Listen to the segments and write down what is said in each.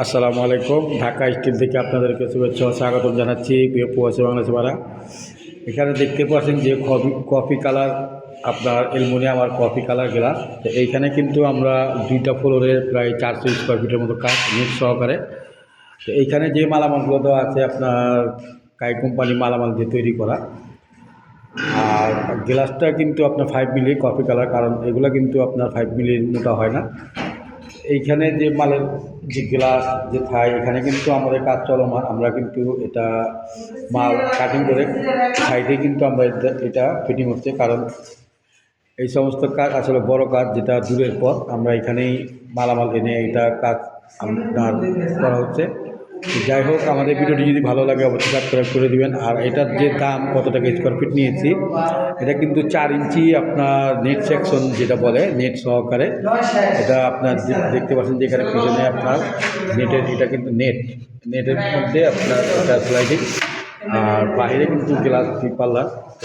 আসসালামু আলাইকুম। ঢাকা স্টিল থেকে আপনাদেরকে শুভেচ্ছা ও স্বাগতম জানাচ্ছি প্রিয় বাংলাদেশি ভাড়া এখানে দেখতে পাচ্ছেন যে কফি কফি কালার, আপনার অ্যালুমিনিয়াম আর কফি কালার গ্লাস। তো এইখানে কিন্তু আমরা দুইটা ফ্লোরে প্রায় চারশো স্কোয়ার ফিটের মতো কাজ নেট সহকারে। তো এইখানে যে মালামালগুলো দেওয়া আছে আপনার কাই কোম্পানি মালামাল দিয়ে তৈরি করা। আর গ্লাসটা কিন্তু আপনার ফাইভ মিলি কফি কালার, কারণ এগুলো কিন্তু আপনার ফাইভ মিলির মোটা হয় না। এইখানে যে মালের যে গ্লাস, যে থাই, এখানে কিন্তু আমাদের কাজ চলমান। আমরা কিন্তু এটা মাল কাটিং করে সাইডে কিন্তু আমরা এটা ফিটিং হচ্ছে কারণ এই সমস্ত কাজ আসলে বড় কাজ, যেটা দূরের পর আমরা এখানেই মালামাল এনে এটা কাজ আপনার করা হচ্ছে। যাই হোক, আমাদের ভিডিওটি যদি ভালো লাগে, অবশ্যই সাবস্ক্রাইব করে দিবেন। আর এটার যে দাম, কত টাকা স্কোয়ার ফিট নিয়েছি, এটা কিন্তু চার ইঞ্চি আপনার নেট সেকশন যেটা বলে নেট সহকারে। এটা আপনার দেখতে পাচ্ছেন যে এখানে পিছনে আপনার নেটের এটা কিন্তু নেট নেটের মধ্যে আপনার এটা স্লাইডিং আর বাইরে কিন্তু গ্লাস পাল্লা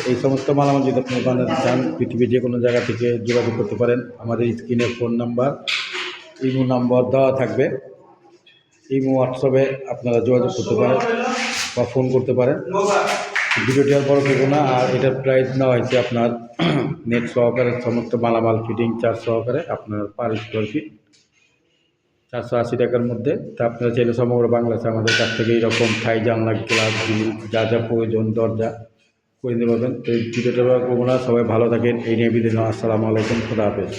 এই সমস্ত মালামাল যদি আপনি বানাতে চান, পৃথিবীর যে কোনো জায়গা থেকে যোগাযোগ করতে পারেন, আমাদের স্ক্রিনে ফোন নাম্বার ইমো নাম্বার দেওয়া থাকবে। ইমো হোয়াটসঅ্যাপে আপনারা যোগাযোগ করতে পারেন বা ফোন করতে পারেন। ভিডিওটি আর বড় করব না, আর এটার প্রাইস নেওয়া হয়েছে আপনার নেট সহকারে সমস্ত মালামাল ফিটিং চার্জ সহকারে আপনার পার স্কোয়ার ফিট চারশো আশি টাকার মধ্যে। তা আপনারা চাইলে সমগ্র বাংলাদেশে আমাদের কাছ থেকে এইরকম থাই জানলা গ্লাস গ্রিল যা যা প্রয়োজন, দরজা করে নিতে পারবেন। তো এই ভিডিওটা করব না, সবাই ভালো থাকেন, এই নিয়ে বিদিন আসসালামু আলাইকুম, খুদা হাফেজ।